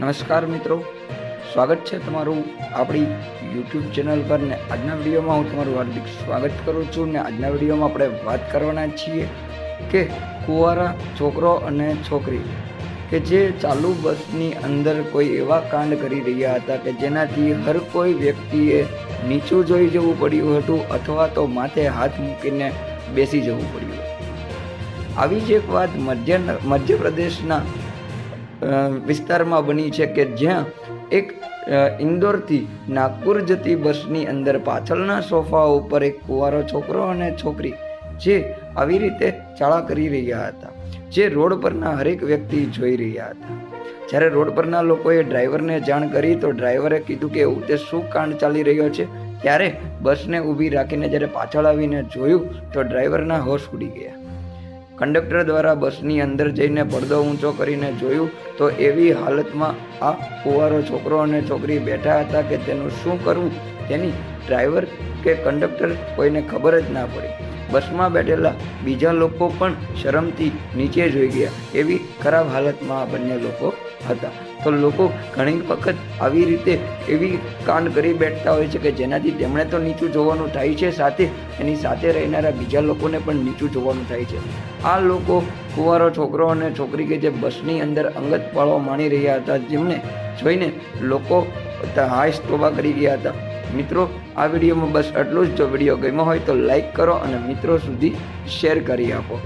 નમસ્કાર મિત્રો. સ્વાગત છે તમારું આપણી યુટ્યુબ ચેનલ પર ને આજના વિડીયોમાં હું તમારું હાર્દિક સ્વાગત કરું છું ને આજના વિડીયોમાં આપણે વાત કરવાના છીએ કે કુંવારા છોકરો અને છોકરી કે જે ચાલુ બસની અંદર કોઈ એવા કાંડ કરી રહ્યા હતા કે જેનાથી હર કોઈ વ્યક્તિએ નીચું જોઈ જવું પડ્યું હતું અથવા તો માથે હાથ મૂકીને બેસી જવું પડ્યું. આવી જ એક વાત મધ્ય મધ્યપ્રદેશના વિસ્તારમાં બની છે કે જ્યાં એક ઇન્દોરથી નાગપુર જતી બસની અંદર પાછળના સોફા ઉપર એક કુંવારો છોકરો અને છોકરી જે આવી રીતે ચાળા કરી રહ્યા હતા, જે રોડ પરના હરેક વ્યક્તિ જોઈ રહ્યા હતા. જ્યારે રોડ પરના લોકોએ ડ્રાઈવરને જાણ કરી તો ડ્રાઈવરે કીધું કે એવું તે શું કાંડ ચાલી રહ્યો છે? ત્યારે બસને ઊભી રાખીને જ્યારે પાછળ આવીને જોયું તો ડ્રાઈવરના હોશ ઉડી ગયા. કંડક્ટર દ્વારા બસની અંદર જઈને પડદો ઊંચો કરીને જોયું તો એવી હાલતમાં આ કુંવારો છોકરો અને છોકરી બેઠા હતા કે તેનું શું કરવું? તેની ડ્રાઈવર કે કંડક્ટર કોઈને ખબર જ ના પડી. બસમાં બેઠેલા બીજા લોકો પણ શરમથી નીચે જોઈ ગયા. એવી ખરાબ હાલતમાં આ બંને લોકો હતા. તો લોકો ઘણી વખત આવી રીતે એવી કાંડ કરી બેઠતા હોય છે કે જેનાથી તેમણે તો નીચું જોવાનું થાય છે સાથે એની સાથે રહેનારા બીજા લોકોને પણ નીચું જોવાનું થાય છે. આ લોકો કુંવારો છોકરો અને છોકરી કે જે બસની અંદર અંગત પાળવા માણી રહ્યા હતા, જેમને જોઈને લોકો હાઈસ તોબા કરી ગયા હતા. મિત્રો, આ વિડીયોમાં બસ આટલું જ. જો વીડિયો ગમ્યો હોય તો લાઈક કરો અને મિત્રો સુધી શેર કરી આપો.